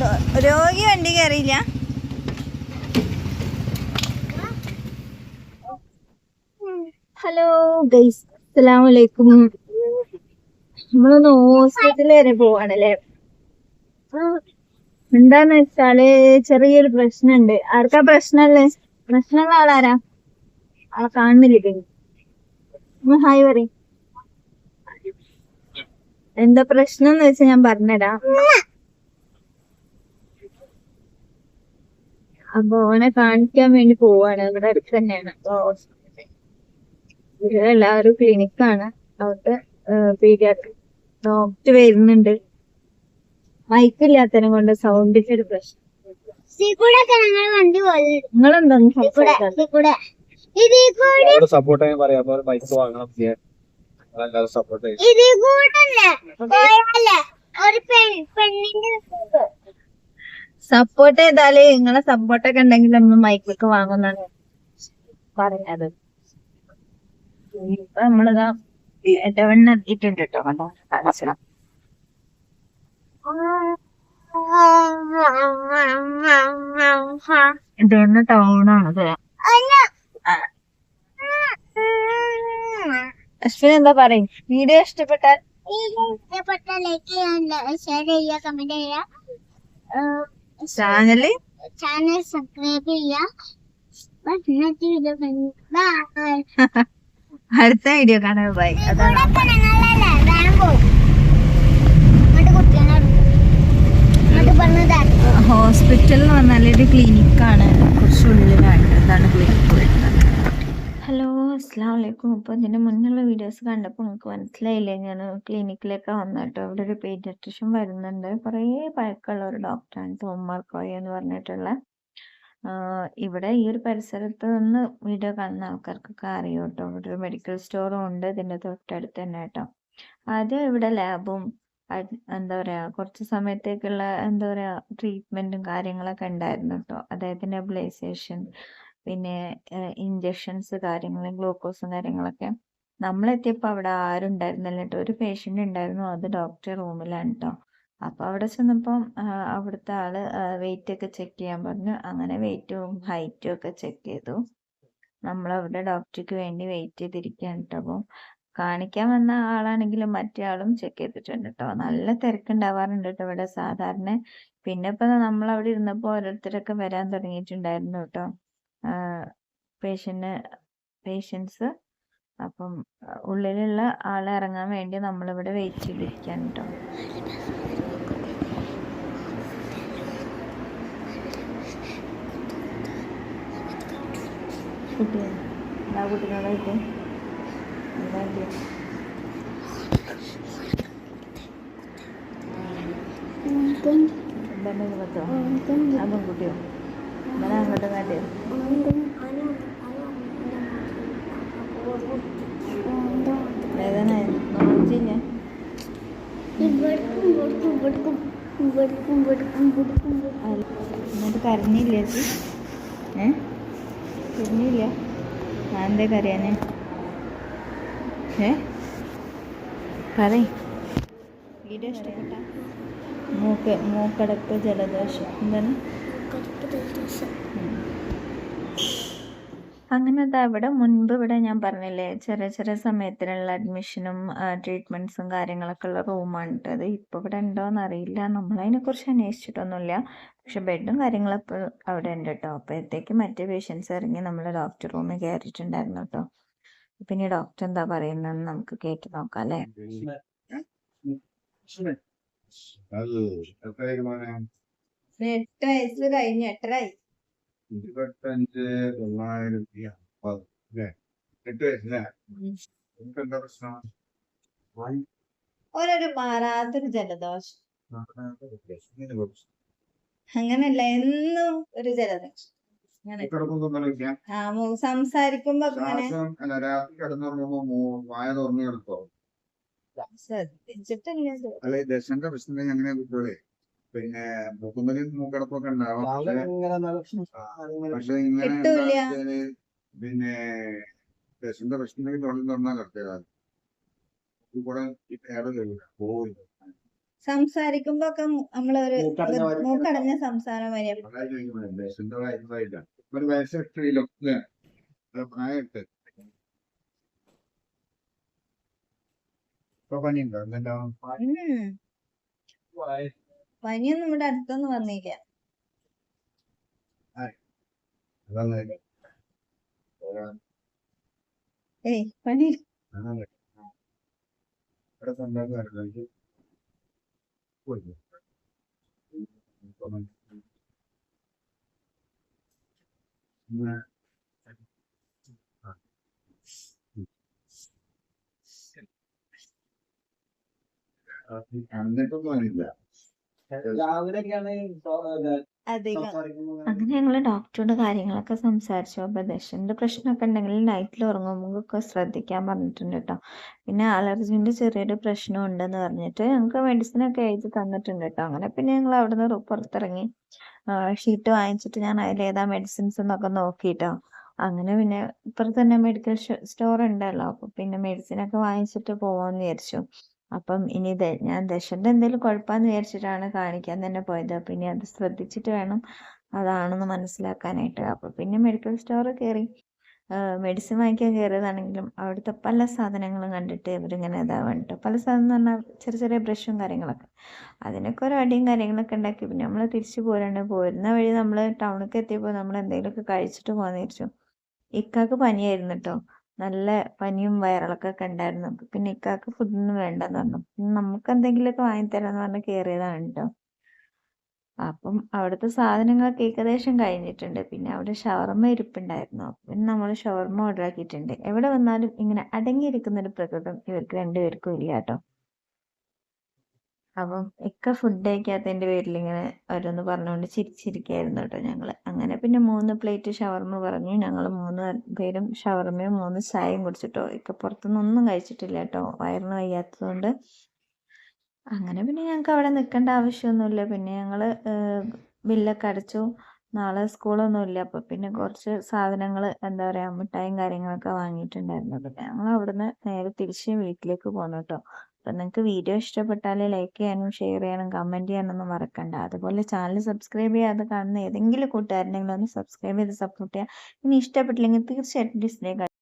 രോ- രോഗി വണ്ടി കയറിയില്ല ഹലോ. ഗൈസ് അസ്സലാമലൈക്കും നമ്മളൊന്ന് ഹോസ്പിറ്റലിൽ വരെ പോവാണല്ലേ? എന്താന്ന് വെച്ചാൽ ചെറിയൊരു പ്രശ്നമുണ്ട് ആർക്കാ പ്രശ്നല്ലേ പ്രശ്നമുള്ള ആളാരാ ആളെ കാണുന്നില്ല ഹായ് പറയും. എന്താ പ്രശ്നം എന്ന് വെച്ചാൽ ഞാൻ പറഞ്ഞുതരാം അപ്പൊ ഓനെ കാണിക്കാൻ വേണ്ടി പോവാണ്. ഇവിടെ അടുത്ത് തന്നെയാണ് അപ്പൊ ഇവിടെ എല്ലാവരും ക്ലിനിക്കാണ് അവിടുത്തെ പീഡിയാട്രിക് ഡോക്ടർ വരുന്നുണ്ട്. മൈക്കില്ലാത്തതിനെ കൊണ്ട് സൗണ്ടിന്റെ ഒരു പ്രശ്നം. സപ്പോർട്ട് പറയാം. ബൈക്ക് വാങ്ങണം ചെയ്യാൻ. എല്ലാവരും സപ്പോർട്ട് ചെയ്യും. ഇതിൽ പോയാലേ ഒരു പെണ്ണിന്റെ സപ്പോർട്ട് ചെയ്താൽ നിങ്ങളെ സപ്പോർട്ടൊക്കെ ഉണ്ടെങ്കിൽ നമ്മൾ മൈക്കൊക്കെ വാങ്ങുന്നാണ് പറഞ്ഞത്. ഇപ്പൊ നമ്മളിതാ ഇടവണ്ണ എത്തിയിട്ടുണ്ട് കേട്ടോ. കണ്ടോ ടൗണാണത് അശ്വിൻ എന്താ പറയും? വീഡിയോ ഇഷ്ടപ്പെട്ടാൽ ഇഷ്ടപ്പെട്ട ലൈക്ക് ചെയ്യാൻ ഷെയർ ചെയ്യുക കമന്റ് ചെയ്യുക ചാനൽ? ചാനൽ സബ്സ്ക്രൈബ് ചെയ്യുക അടുത്ത വീഡിയോ കാണാൻ ബൈ. അതാണ്. ഒരു ക്ലിനിക്കാണ് കുറച്ച് ഉള്ളിലാണ് അതാണ് ക്ലിനിക്ക് വരുന്നത് ഹലോ അസ്സാം വലൈക്കും അപ്പോൾ ഇതിന്റെ മുന്നുള്ള വീഡിയോസ് കണ്ടപ്പോൾ നിങ്ങൾക്ക് മനസ്സിലായില്ലേ? ഞാൻ ക്ലിനിക്കിലേക്ക് വന്നിട്ടോ അവിടെ ഒരു പീഡിയട്രിഷ്യൻ വരുന്നുണ്ട്. കുറേ പഴക്കമുള്ള ഒരു ഡോക്ടറാണ് തോമാർ കോയ എന്ന് പറഞ്ഞിട്ടുള്ള. ഇവിടെ ഈ ഒരു പരിസരത്ത് നിന്ന് വീഡിയോ കാണുന്ന ആൾക്കാർക്കൊക്കെ അറിയാം കേട്ടോ. ഇവിടെ ഒരു മെഡിക്കൽ സ്റ്റോറും ഉണ്ട് ഇതിന്റെ തൊട്ടടുത്ത് തന്നെ കേട്ടോ. ആദ്യം ഇവിടെ ലാബും എന്താ പറയാ കുറച്ച് സമയത്തേക്കുള്ള എന്താ പറയാ ട്രീറ്റ്മെന്റും കാര്യങ്ങളൊക്കെ ഉണ്ടായിരുന്നു കേട്ടോ അതായത് നെബിലൈസേഷൻ പിന്നെ ഇഞ്ചക്ഷൻസ് കാര്യങ്ങൾ ഗ്ലൂക്കോസും കാര്യങ്ങളൊക്കെ. നമ്മളെത്തിയപ്പോൾ അവിടെ ആരും ഉണ്ടായിരുന്നില്ല കേട്ടോ ഒരു പേഷ്യന്റ് ഉണ്ടായിരുന്നു. അത് ഡോക്ടർ റൂമിലാണ് കേട്ടോ അപ്പോൾ അവിടെ ചെന്നപ്പം അവിടുത്തെ ആൾ വെയിറ്റ് ഒക്കെ ചെക്ക് ചെയ്യാൻ പറഞ്ഞു. അങ്ങനെ വെയിറ്റും ഹൈറ്റും ഒക്കെ ചെക്ക് ചെയ്തു. നമ്മളവിടെ ഡോക്ടർക്ക് വേണ്ടി വെയിറ്റ് ചെയ്തിരിക്കുകയാണ് കേട്ടോ അപ്പം കാണിക്കാൻ വന്ന ആളാണെങ്കിലും മറ്റേ ആളും ചെക്ക് ചെയ്തിട്ടുണ്ട് കേട്ടോ നല്ല തിരക്കുണ്ടാവാറുണ്ട് കേട്ടോ ഇവിടെ സാധാരണ. പിന്നെ ഇപ്പൊ നമ്മൾ അവിടെ ഇരുന്നപ്പോൾ ഓരോരുത്തരൊക്കെ വരാൻ തുടങ്ങിയിട്ടുണ്ടായിരുന്നു കേട്ടോ പേഷ്യന് പേഷ്യൻസ് അപ്പം ഉള്ളിലുള്ള ആൾ ഇറങ്ങാൻ വേണ്ടി നമ്മളിവിടെ വെയിറ്റ് ചെയ്തിരിക്കാൻ കേട്ടോ കുട്ടിയെ എന്താ ഇത്? എന്താണ് ഇത് പത്തോ അതും കുട്ടിയോ ഇന്നലെ അങ്ങോട്ട് കാട്ടിയോ വേദന നോക്കിയില്ല ഇവിടക്കും ഇവിടക്കും ഇവിടക്കും ഇവിടക്കും ഇവിടക്കും ഇവിടക്കും എന്നിട്ട് കരഞ്ഞില്ലേ ഏ കരഞ്ഞില്ല ഞാൻ എന്തേ കരയാന് ഏ? പറയ്. വീഡിയോ ഇഷ്ടപ്പെട്ട? മൂക്ക് മൂക്കടപ്പ് ജലദോഷം. എന്താണ്? അങ്ങനെ ദാ ഇവിടെ മുൻപ് ഇവിടെ ഞാൻ പറഞ്ഞില്ലേ ചെറിയ ചെറിയ സമയത്തിനുള്ള അഡ്മിഷനും ട്രീറ്റ്മെന്റ്സും കാര്യങ്ങളൊക്കെ ഉള്ള റൂമാണ് അത് ഇപ്പൊ ഇവിടെ ഉണ്ടോന്ന് അറിയില്ല. നമ്മൾ അതിനെ കുറിച്ച് അന്വേഷിച്ചിട്ടൊന്നുമില്ല. പക്ഷെ ബെഡും കാര്യങ്ങളൊക്കെ അവിടെ ഉണ്ട് കേട്ടോ അപ്പോഴത്തേക്ക് മറ്റേ പേഷ്യൻസ് ഇറങ്ങി നമ്മൾ ഡോക്ടർ റൂമിൽ കയറിയിട്ടുണ്ടായിരുന്നു കേട്ടോ പിന്നെ ഡോക്ടർ എന്താ പറയുന്നതെന്ന് നമുക്ക് കേട്ട് നോക്കാം അല്ലേ? അത് എത്രയായി മോനെ എട്ട് വയസ്സ് കഴിഞ്ഞു എട്ടരായി ഇരുപത്തഞ്ച് തൊള്ളായിരത്തി അമ്പത് അല്ലേ? എട്ട് വയസ്സല്ലേ നിങ്ങൾക്ക് എന്താ പ്രശ്നം? ഓരോരു മാറാത്തൊരു ജലദോഷം. അങ്ങനല്ല എന്നും ഒരു ജലദോഷം. സംസാരിക്കുമ്പോ വായ തുറന്നു കിടക്കോ. അല്ല ഈ ദശന്റെ പ്രശ്നം അങ്ങനെ കുട്ടികളെ? പിന്നെ മൂക്കുമ്പലും മൂക്കടപ്പൊക്കെ ഉണ്ടാവും. പക്ഷെ ഇങ്ങനെ പിന്നെ ടെസ്റ്റിന്റെ പ്രശ്നത്തിൽ തൊഴിൽ തുറന്നാ കറക്റ്റ് കൂടെ പോവില്ല സംസാരിക്കുമ്പോ ഒക്കെ നമ്മളൊരു. മൂക്കടഞ്ഞ സംസാരം വരെ. അതായത് ചോദിക്കുന്നത് ടെസ്റ്റിന്റെ വയസ്സായില്ല ഒരു വയസ്സെട്ടില്ലോ പ്രായത്ത് ഇപ്പൊ പനിയുണ്ടോ? എന്തെല്ലാം. പനിയൊന്നും ഇവിടെ അടുത്തൊന്നും വന്നില്ല. ഏയ് പനി. ഇവിടെ എന്നിട്ടൊന്നും അറിയില്ല രാവിലെയൊക്കെയാണ് അങ്ങനെ ഞങ്ങൾ ഡോക്ടറോട് കാര്യങ്ങളൊക്കെ സംസാരിച്ചു. അപ്പൊ ദശന്റെ പ്രശ്നമൊക്കെ ഉണ്ടെങ്കിൽ നൈറ്റിൽ ഉറങ്ങുമ്പോൾ ഒക്കെ ശ്രദ്ധിക്കാൻ പറഞ്ഞിട്ടുണ്ട് കേട്ടോ. പിന്നെ അലർജിന്റെ ചെറിയൊരു പ്രശ്നം ഉണ്ടെന്ന് പറഞ്ഞിട്ട് ഞങ്ങൾക്ക് മെഡിസിൻ ഒക്കെ എഴുതി തന്നിട്ടുണ്ട് കേട്ടോ. അങ്ങനെ പിന്നെ ഞങ്ങൾ അവിടുന്ന് പുറത്തിറങ്ങി. ഷീറ്റ് വാങ്ങിച്ചിട്ട് ഞാൻ അതിൽ ഏതാ മെഡിസിൻസ് എന്നൊക്കെ നോക്കിട്ടോ. അങ്ങനെ പിന്നെ ഇപ്പുറത്ത് തന്നെ മെഡിക്കൽ സ്റ്റോർ ഉണ്ടല്ലോ അപ്പൊ പിന്നെ മെഡിസിൻ ഒക്കെ വാങ്ങിച്ചിട്ട് പോവാന്ന് വിചാരിച്ചു. അപ്പം ഇനി ഞാൻ ദശന്റെ എന്തെങ്കിലും കുഴപ്പമെന്ന് വിചാരിച്ചിട്ടാണ് കാണിക്കാൻ തന്നെ പോയത്. പിന്നെ അത് ശ്രദ്ധിച്ചിട്ട് വേണം അതാണെന്ന് മനസ്സിലാക്കാനായിട്ട്. അപ്പോൾ പിന്നെ മെഡിക്കൽ സ്റ്റോർ കയറി മെഡിസിൻ വാങ്ങിക്കാൻ കയറിയതാണെങ്കിലും അവിടുത്തെ പല സാധനങ്ങളും കണ്ടിട്ട് ഇവരിങ്ങനെ ഇതാവാനിട്ട് പല സാധനം എന്ന് പറഞ്ഞാൽ ചെറിയ ചെറിയ ബ്രഷും കാര്യങ്ങളൊക്കെ. അതിനൊക്കെ ഒരു അടിയും കാര്യങ്ങളൊക്കെ ഉണ്ടാക്കി. പിന്നെ നമ്മൾ തിരിച്ചു പോരാണ്ട് പോരുന്ന വഴി നമ്മൾ ടൗണിലേക്ക് എത്തിയപ്പോൾ നമ്മൾ എന്തെങ്കിലുമൊക്കെ കഴിച്ചിട്ട് പോകാന്ന് വിചാരിച്ചു. ഇക്കാക്ക് പനിയായിരുന്നു കേട്ടോ നല്ല പനിയും വയറിളക്കൊക്കെ ഉണ്ടായിരുന്നു. പിന്നെ ഇക്കാക്ക് ഫുഡൊന്നും വേണ്ടെന്ന് പറഞ്ഞു. നമുക്ക് എന്തെങ്കിലുമൊക്കെ വാങ്ങിത്തരാന്ന് പറഞ്ഞ് കേറിയതാണ് കേട്ടോ അപ്പം അവിടുത്തെ സാധനങ്ങളൊക്കെ ഏകദേശം കഴിഞ്ഞിട്ടുണ്ട്. പിന്നെ അവിടെ ഷവർമ്മ ഇരിപ്പുണ്ടായിരുന്നു. പിന്നെ നമ്മൾ ഷവർമ ഓർഡർ ആക്കിയിട്ടുണ്ട്. എവിടെ വന്നാലും ഇങ്ങനെ അടങ്ങിയിരിക്കുന്ന ഒരു പ്രകൃതം ഇവർക്ക് രണ്ടുപേർക്കും ഇല്ല കേട്ടോ അപ്പം ഇക്ക ഫുഡ് കഴിക്കാത്തതിന്റെ പേരിൽ ഇങ്ങനെ ഓരോന്ന് പറഞ്ഞുകൊണ്ട് ചിരിച്ചിരിക്കായിരുന്നു കേട്ടോ ഞങ്ങൾ അങ്ങനെ പിന്നെ മൂന്ന് പ്ലേറ്റ് ഷവർമ പറഞ്ഞു. ഞങ്ങൾ മൂന്ന് പേരും ഷവർമയും മൂന്ന് ചായയും കുടിച്ചിട്ടോ. ഇക്ക പുറത്തുനിന്നൊന്നും കഴിച്ചിട്ടില്ല കേട്ടോ. വയറിന് വയ്യാത്തതുകൊണ്ട്. അങ്ങനെ പിന്നെ ഞങ്ങൾക്ക് അവിടെ നിൽക്കേണ്ട ആവശ്യമൊന്നുമില്ല. പിന്നെ ഞങ്ങൾ ബില്ലൊക്കെ അടച്ചു. നാളെ സ്കൂളൊന്നുമില്ല. അപ്പോൾ പിന്നെ കുറച്ച് സാധനങ്ങൾ എന്താ പറയുക മിഠായും കാര്യങ്ങളൊക്കെ വാങ്ങിയിട്ടുണ്ടായിരുന്നു. പിന്നെ ഞങ്ങൾ അവിടുന്ന് നേരെ തിരിച്ച് വീട്ടിലേക്ക് പോന്നു കേട്ടോ. അപ്പൊ നിങ്ങൾക്ക് വീഡിയോ ഇഷ്ടപ്പെട്ടാൽ ലൈക്ക് ചെയ്യാനും ഷെയർ ചെയ്യാനും കമന്റ് ചെയ്യാനൊന്നും മറക്കണ്ട. അതുപോലെ ചാനൽ സബ്സ്ക്രൈബ് ചെയ്യാതെ കാണുന്ന ഏതെങ്കിലും കൂട്ടുകാരനെങ്കിലും ഒന്ന് സബ്സ്ക്രൈബ് ചെയ്ത് സപ്പോർട്ട് ചെയ്യുക ഇനി ഇഷ്ടപ്പെട്ടില്ലെങ്കിൽ തീർച്ചയായിട്ടും ഡിസ്ലൈക്ക്